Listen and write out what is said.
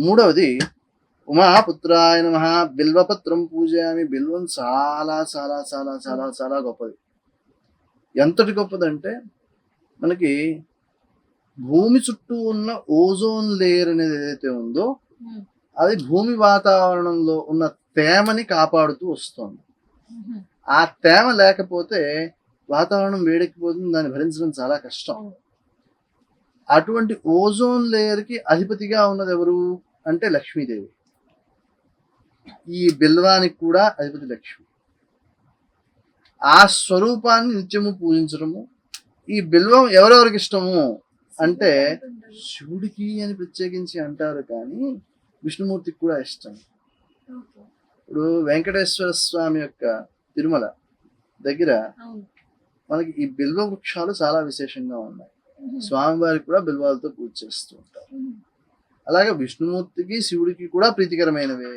మూడవది ఉమాపుత్రాయ నమ బిల్వపత్రం పూజయామి బిల్వం చాలా చాలా చాలా చాలా చాలా గొప్పది ఎంతటి గొప్పదంటే మనకి భూమి చుట్టూ ఉన్న ఓజోన్ లేయర్ అనేది ఏదైతే ఉందో. అది భూమి వాతావరణంలో ఉన్న తేమని కాపాడుతూ వస్తుంది. ఆ తేమ లేకపోతే వాతావరణం వేడెక్కిపోతుంది దాన్ని భరించడం చాలా కష్టం. అటువంటి ఓజోన్ లేయర్కి అధిపతిగా ఉన్నది ఎవరు అంటే లక్ష్మీదేవి ఈ బిల్వానికి కూడా అధిపతి లక్ష్మి ఆ స్వరూపాన్ని నిత్యము పూజించడము ఈ బిల్వం ఎవరెవరికి ఇష్టము అంటే శివుడికి అని ప్రత్యేకించి అంటారు కానీ విష్ణుమూర్తికి కూడా ఇష్టం. ఇప్పుడు వెంకటేశ్వర స్వామి యొక్క తిరుమల దగ్గర. మనకి ఈ బిల్వ వృక్షాలు చాలా విశేషంగా ఉన్నాయి. స్వామివారికి కూడా బిల్వాలతో పూజ చేస్తూ ఉంటారు. అలాగే విష్ణుమూర్తికి శివుడికి కూడా ప్రీతికరమైనవే.